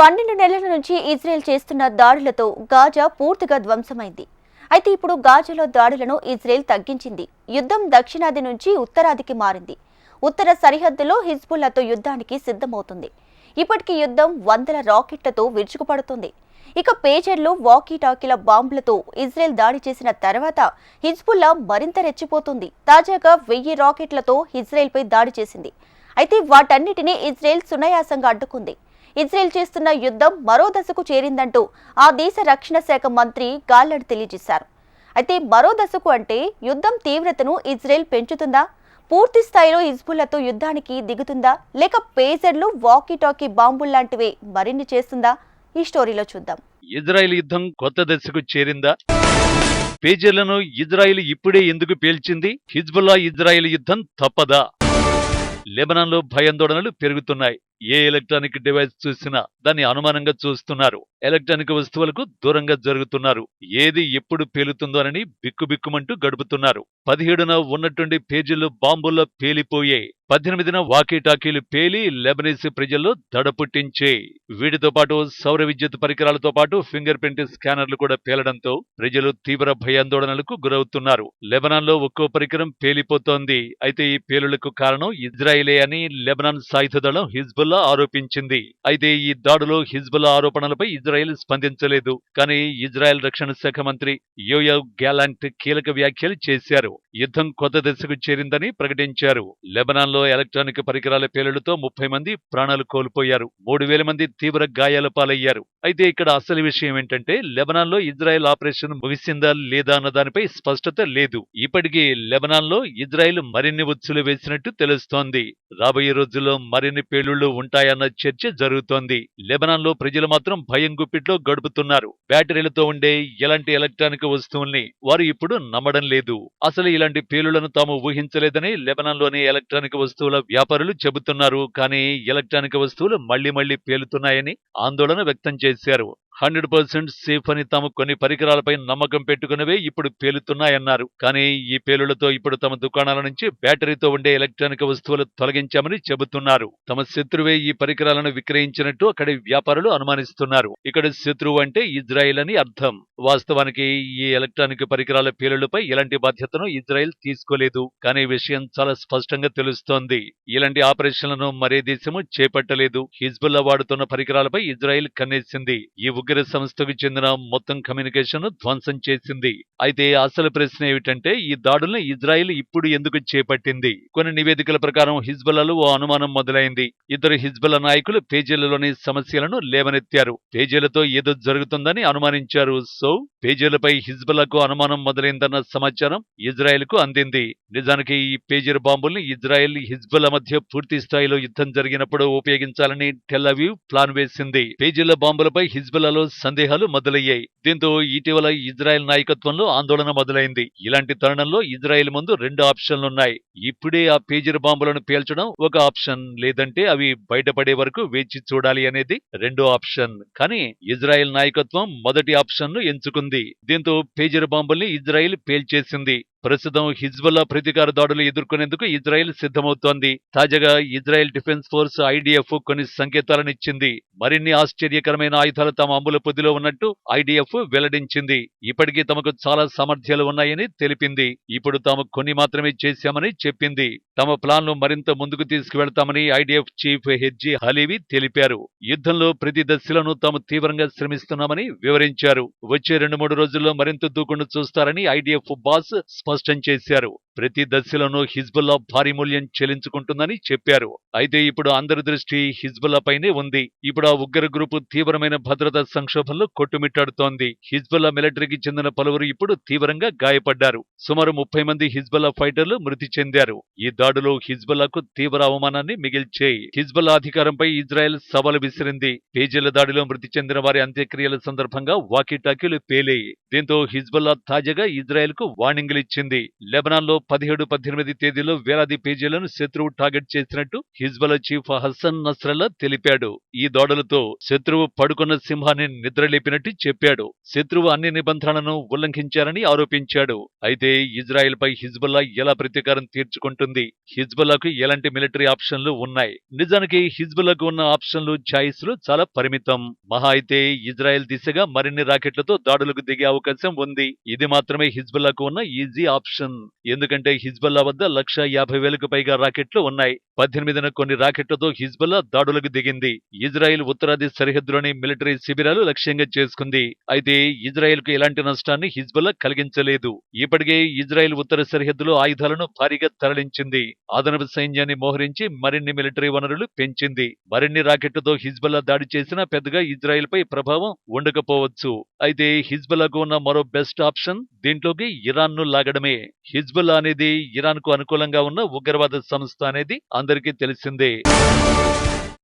పన్నెండు నెలల నుంచి ఇజ్రాయెల్ చేస్తున్న దాడులతో గాజా పూర్తిగా ధ్వంసమైంది. అయితే ఇప్పుడు గాజాలో దాడులను ఇజ్రాయెల్ తగ్గించింది. యుద్ధం దక్షిణాది నుంచి ఉత్తరాదికి మారింది. ఉత్తర సరిహద్దులో హిజ్బుల్లాతో యుద్ధానికి సిద్ధమవుతుంది. ఇప్పటికీ యుద్ధం వందల రాకెట్లతో విరుచుకుపడుతుంది. ఇక పేజర్లు వాకీ టాకీల బాంబులతో ఇజ్రాయెల్ దాడి చేసిన తర్వాత హిజ్బుల్లా మరింత రెచ్చిపోతుంది. తాజాగా వెయ్యి రాకెట్లతో ఇజ్రాయెల్పై దాడి చేసింది. అయితే వాటన్నిటినీ ఇజ్రాయెల్ సునాయాసంగా అడ్డుకుంది. ఇజ్రాయెల్ చేస్తున్న యుద్ధం మరో దశకు చేరిందంటూ ఆ దేశ రక్షణ శాఖ మంత్రి గాల్లడ్ తెలియజేశారు. అయితే మరో దశకు అంటే యుద్ధం తీవ్రతను ఇజ్రాయెల్ పెంచుతుందా? పూర్తి స్థాయిలో హిజ్బుల్లాతో యుద్ధానికి దిగుతుందా? లేక పేజర్లు వాకీ టాకీ బాంబుల్లాంటివే మరిన్ని చేస్తుందా? ఈ స్టోరీలో చూద్దాం. ఇజ్రాయెల్ యుద్ధం కొత్త దశకు చేరిందా? పేజీలను ఇజ్రాయెల్ ఇప్పుడే ఎందుకు పేల్చింది? హిజ్బుల్లా ఇజ్రాయెల్ యుద్ధం తప్పదా? లెబనాన్లో భయాందోళనలు పెరుగుతున్నాయి. ఏ ఎలక్ట్రానిక్ డివైస్ చూసినా దాన్ని అనుమానంగా చూస్తున్నారు. ఎలక్ట్రానిక్ వస్తువులకు దూరంగా జరుగుతున్నారు. ఏది ఎప్పుడు పేలుతుందోనని బిక్కుబిక్కుమంటూ గడుపుతున్నారు. పదిహేడున ఉన్నట్టుండి పేజీలు బాంబుల్లో పేలిపోయే పద్దెనిమిదిన వాకీటాకీలు పేలి లెబనీస్ ప్రజల్లో దడ పుట్టించే. వీటితో పాటు సౌర విద్యుత్ పరికరాలతో పాటు ఫింగర్ ప్రింట్ స్కానర్లు కూడా పేలడంతో ప్రజలు తీవ్ర భయాందోళనలకు గురవుతున్నారు. లెబనాన్లో ఒక్కో పరికరం పేలిపోతోంది. అయితే ఈ పేలులకు కారణం ఇజ్రాయిలే అని లెబనాన్ సాయుధ దళం హిజ్బుల్లా ఆరోపించింది. అయితే ఈ దాడిలో హిజ్బుల్లా ఆరోపణలపై ఇజ్రాయెల్ స్పందించలేదు. కానీ ఇజ్రాయెల్ రక్షణ శాఖ మంత్రి యోయవ్ గ్యాలాంట్ కీలక వ్యాఖ్యలు చేశారు. యుద్ధం కొత్త దశకు చేరిందని ప్రకటించారు. లెబనాన్లో ఎలక్ట్రానిక్ పరికరాల పేలులతో ముప్పై మంది ప్రాణాలు కోల్పోయారు. మూడు వేల మంది తీవ్ర గాయాల పాలయ్యారు. అయితే ఇక్కడ అసలు విషయం ఏంటంటే లెబనాన్లో ఇజ్రాయెల్ ఆపరేషన్ ముగిసిందా లేదా అన్న దానిపై స్పష్టత లేదు. ఇప్పటికీ లెబనాన్లో ఇజ్రాయెల్ మరిన్ని ఉచ్చులు వేసినట్టు తెలుస్తోంది. రాబోయే రోజుల్లో మరిన్ని పేలుళ్ళు ఉంటాయన్న చర్చ జరుగుతోంది. లెబనాన్లో ప్రజలు మాత్రం భయం గుప్పిట్లో గడుపుతున్నారు. బ్యాటరీలతో ఉండే ఎలాంటి ఎలక్ట్రానిక్ వస్తువుల్ని వారు ఇప్పుడు నమ్మడం లేదు. అసలు ఇలాంటి పేలులను తాము ఊహించలేదని లెబనాన్లోని ఎలక్ట్రానిక్ వస్తువుల వ్యాపారులు చెబుతున్నారు. కానీ ఎలక్ట్రానిక్ వస్తువులు మళ్ళీ మళ్ళీ పేలుతున్నాయని ఆందోళన వ్యక్తం చేశారు. హండ్రెడ్ పర్సెంట్ సేఫ్ అని తాము కొన్ని పరికరాలపై నమ్మకం పెట్టుకున్నవే ఇప్పుడు పేలుతున్నాయన్నారు. కానీ ఈ పేలులతో ఇప్పుడు తమ దుకాణాల నుంచి బ్యాటరీతో ఉండే ఎలక్ట్రానిక్ వస్తువులు తొలగించామని చెబుతున్నారు. తమ శత్రువే ఈ పరికరాలను విక్రయించినట్టు అక్కడి వ్యాపారులు అనుమానిస్తున్నారు. ఇక్కడ శత్రువు అంటే ఇజ్రాయెల్ అని అర్థం. వాస్తవానికి ఈ ఎలక్ట్రానిక్ పరికరాల పేలులపై ఎలాంటి బాధ్యతను ఇజ్రాయెల్ తీసుకోలేదు. కానీ విషయం చాలా స్పష్టంగా తెలుస్తోంది. ఇలాంటి ఆపరేషన్లను మరే దేశము చేపట్టలేదు. హిజ్బుల్లా వాడుతున్న పరికరాలపై ఇజ్రాయెల్ కన్నేసింది. ఈ ఉగ్ర సంస్థకు చెందిన మొత్తం కమ్యూనికేషన్ ధ్వంసం చేసింది. అయితే అసలు ప్రశ్న ఏమిటంటే ఈ దాడులను ఇజ్రాయెల్ ఇప్పుడు ఎందుకు చేపట్టింది? కొన్ని నివేదికల ప్రకారం హిజ్బుల్లాలో ఓ అనుమానం మొదలైంది. ఇద్దరు హిజ్బుల్లా నాయకులు పేజీలలోని సమస్యలను లేవనెత్తారు. పేజీలతో ఏదో జరుగుతుందని అనుమానించారు. సో పేజీలపై హిజ్బులకు అనుమానం మొదలైందన్న సమాచారం ఇజ్రాయెల్కు అందింది. నిజానికి ఈ పేజీల బాంబుల్ని ఇజ్రాయెల్ హిజ్బుల్లా మధ్య పూర్తి స్థాయిలో యుద్ధం జరిగినప్పుడు ఉపయోగించాలని టెల్లవీవ్ ప్లాన్ వేసింది. పేజీల బాంబులపై హిజ్బుల్లాలో సందేహాలు మొదలయ్యాయి. దీంతో ఇటీవల ఇజ్రాయెల్ నాయకత్వంలో ఆందోళన మొదలైంది. ఇలాంటి తరుణంలో ఇజ్రాయెల్ ముందు రెండు ఆప్షన్లున్నాయి. ఇప్పుడే ఆ పేజర్ బాంబులను పేల్చడం ఒక ఆప్షన్. లేదంటే అవి బయటపడే వరకు వేచి చూడాలి అనేది రెండో ఆప్షన్. కానీ ఇజ్రాయెల్ నాయకత్వం మొదటి ఆప్షన్ను ఎంచుకుంది. దీంతో పేజీల బాంబుల్ని ఇజ్రాయెల్ పేల్చేసింది. ప్రస్తుతం హిజ్బుల్లా ప్రతీకార దాడులు ఎదుర్కొనేందుకు ఇజ్రాయెల్ సిద్ధమవుతోంది. తాజాగా ఇజ్రాయెల్ డిఫెన్స్ ఫోర్స్ ఐడిఎఫ్ కొన్ని సంకేతాలనిచ్చింది మరిన్ని ఆశ్చర్యకరమైన ఆయుధాలు తమ అమ్ముల పొదిలో ఉన్నట్టు ఐడిఎఫ్ వెల్లడించింది. ఇప్పటికీ తమకు చాలా సామర్థ్యాలు ఉన్నాయని తెలిపింది. ఇప్పుడు తాము కొన్ని మాత్రమే చేశామని చెప్పింది. తమ ప్లాన్ను మరింత ముందుకు తీసుకువెళ్తామని ఐడిఎఫ్ చీఫ్ హెజ్జీ హలీవి తెలిపారు. యుద్ధంలో ప్రతి దశలను తాము తీవ్రంగా శ్రమిస్తున్నామని వివరించారు. వచ్చే రెండు మూడు రోజుల్లో మరింత దూకుడు చూస్తారని ఐడిఎఫ్ బాస్ స్పష్టం చేశారు. ప్రతి దశలోనూ హిజ్బుల్లా భారీ మూల్యం చెల్లించుకుంటుందని చెప్పారు. అయితే ఇప్పుడు అందరి దృష్టి హిజ్బుల్లా పైనే ఉంది. ఇప్పుడు ఆ ఉగ్ర గ్రూపు తీవ్రమైన భద్రతా సంక్షోభంలో కొట్టుమిట్టాడుతోంది. హిజ్బుల్లా మిలిటరీకి చెందిన పలువురు ఇప్పుడు తీవ్రంగా గాయపడ్డారు. సుమారు ముప్పై మంది హిజ్బుల్లా ఫైటర్లు మృతి చెందారు. ఈ దాడులు హిజ్బుల్లాకు తీవ్ర అవమానాన్ని మిగిల్చాయి. హిజ్బుల్లా అధికారంపై ఇజ్రాయెల్ సవాలు విసిరింది. పేజీల దాడిలో మృతి చెందిన వారి అంత్యక్రియల సందర్భంగా వాకీటాకీలు పేలేయి. దీంతో హిజ్బుల్లా తాజాగా ఇజ్రాయెల్కు వార్నింగ్లు ఇచ్చింది. లెబనాన్లో పదిహేడు పద్దెనిమిది తేదీలో వేలాది పేజీలను శత్రువు టార్గెట్ చేసినట్టు హిజ్బుల్లా చీఫ్ హసన్ నస్రల్లా తెలిపాడు. ఈ దాడులతో శత్రువు పడుకున్న సింహాన్ని నిద్రలేపినట్టు చెప్పాడు. శత్రువు అన్ని నిబంధనలను ఉల్లంఘించారని ఆరోపించాడు. అయితే ఇజ్రాయెల్ పై హిజ్బుల్లా ఎలా ప్రతీకారం తీర్చుకుంటుంది? హిజ్బుల్లాకు ఎలాంటి మిలిటరీ ఆప్షన్లు ఉన్నాయి? నిజానికి హిజ్బుల్లాకు ఉన్న ఆప్షన్లు ఛాయిస్లు చాలా పరిమితం. మహా అయితే ఇజ్రాయెల్ దిశగా మరిన్ని రాకెట్లతో దాడులకు దిగే అవకాశం ఉంది. ఇది మాత్రమే హిజ్బుల్లాకు ఉన్న ఈజీ ఆప్షన్. ఎందుకంటే హిజ్బుల్లా వద్ద లక్ష యాభై వేలకు పైగా రాకెట్లు ఉన్నాయి. పద్దెనిమిదిన కొన్ని రాకెట్లతో హిజ్బుల్లా దాడులకు దిగింది. ఇజ్రాయెల్ ఉత్తరాది సరిహద్దులోని మిలిటరీ శిబిరాలు లక్ష్యంగా చేసుకుంది. అయితే ఇజ్రాయెల్కు ఎలాంటి నష్టాన్ని హిజ్బుల్లా కలిగించలేదు. ఇప్పటికే ఇజ్రాయెల్ ఉత్తర సరిహద్దులో ఆయుధాలను భారీగా తరలించింది. అదనపు సైన్యాన్ని మోహరించి మరిన్ని మిలిటరీ వనరులు పెంచింది. మరిన్ని రాకెట్లతో హిజ్బుల్లా దాడి చేసినా పెద్దగా ఇజ్రాయెల్ పై ప్రభావం ఉండకపోవచ్చు. అయితే హిజ్బుల్లాకు ఉన్న మరో బెస్ట్ ఆప్షన్ దీంట్లోకి ఇరాన్ను లాగడమే. హిజ్బుల్ అనేది ఇరాన్కు అనుకూలంగా ఉన్న ఉగ్రవాద సంస్థ అనేది అందరికీ తెలిసిందే.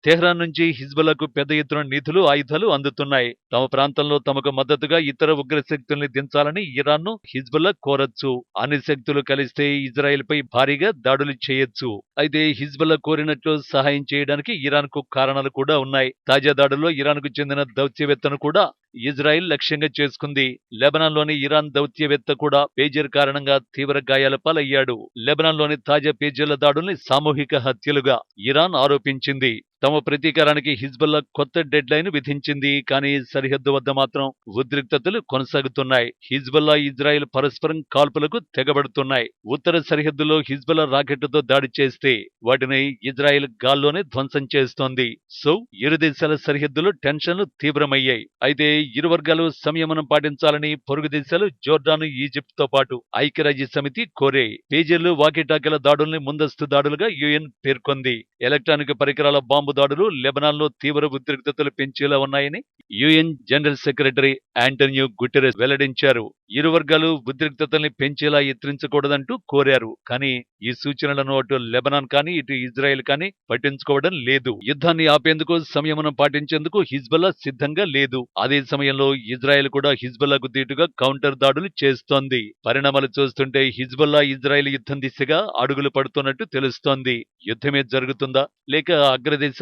తెహ్రాన్ నుంచి హిజ్బుల్లాకు పెద్ద ఎత్తున నిధులు ఆయుధాలు అందుతున్నాయి. తమ ప్రాంతంలో తమకు మద్దతుగా ఇతర ఉగ్ర శక్తుల్ని దించాలని ఇరాన్ను హిజ్బుల్లా కోరొచ్చు. అన్ని శక్తులు కలిస్తే ఇజ్రాయెల్పై భారీగా దాడులు చేయొచ్చు. అయితే హిజ్బుల్లా కోరినట్లు సహాయం చేయడానికి ఇరాన్కు కారణాలు కూడా ఉన్నాయి. తాజా దాడుల్లో ఇరాన్కు చెందిన దౌత్యవేత్తను కూడా ఇజ్రాయెల్ లక్ష్యంగా చేసుకుంది. లెబనాన్లోని ఇరాన్ దౌత్యవేత్త కూడా పేజర్ కారణంగా తీవ్ర గాయాల పాలయ్యాడు. లెబనాన్లోని తాజా పేజర్ల దాడుల్ని సామూహిక హత్యలుగా ఇరాన్ ఆరోపించింది. తమ ప్రతీకారానికి హిజ్బుల్లా కొత్త డెడ్ లైన్ విధించింది. కానీ సరిహద్దు వద్ద మాత్రం ఉద్రిక్తతలు కొనసాగుతున్నాయి. హిజ్బుల్లా ఇజ్రాయెల్ పరస్పరం కాల్పులకు తెగబడుతున్నాయి. ఉత్తర సరిహద్దులో హిజ్బుల్లా రాకెట్లతో దాడి చేస్తే వాటిని ఇజ్రాయెల్ గాల్లోనే ధ్వంసం చేస్తోంది. సో ఇరు దేశాల సరిహద్దులో టెన్షన్లు తీవ్రమయ్యాయి. అయితే ఇరు వర్గాలు సంయమనం పాటించాలని పొరుగు దేశాలు జోర్డాన్ ఈజిప్ట్తో పాటు ఐక్యరాజ్య సమితి కోరే పేజీలు వాకిటాకీల దాడుల్ని ముందస్తు దాడులుగా యుఎన్ పేర్కొంది. ఎలక్ట్రానిక్ పరికరాల బాంబు దాడులు లెబనాన్లో తీవ్ర ఉద్రిక్తతలు పెంచేలా ఉన్నాయని U N general secretary Antonio Guterres వెల్లడించారు. ఇరు వర్గాలు ఉద్రిక్తతల్ని పెంచేలా ఎత్తించకూడదంటూ కోరారు. కానీ ఈ సూచనలను అటు లెబనాన్ కానీ ఇటు ఇజ్రాయెల్ కానీ పట్టించుకోవడం లేదు. యుద్ధాన్ని ఆపేందుకు సంయమనం పాటించేందుకు హిజ్బల్లా సిద్ధంగా లేదు. అదే సమయంలో ఇజ్రాయెల్ కూడా హిజ్బల్లాకు దీటుగా కౌంటర్ దాడులు చేస్తోంది. పరిణామాలు చూస్తుంటే హిజ్బల్లా ఇజ్రాయెల్ యుద్ధం దిశగా అడుగులు పడుతున్నట్టు తెలుస్తోంది. యుద్ధమే జరుగుతుందా? లేక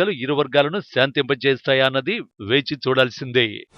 అగ్రదేశాలు ఇరు వర్గాలను శాంతింపజేస్తాయన్నది వేచి చూడాల్సిందే.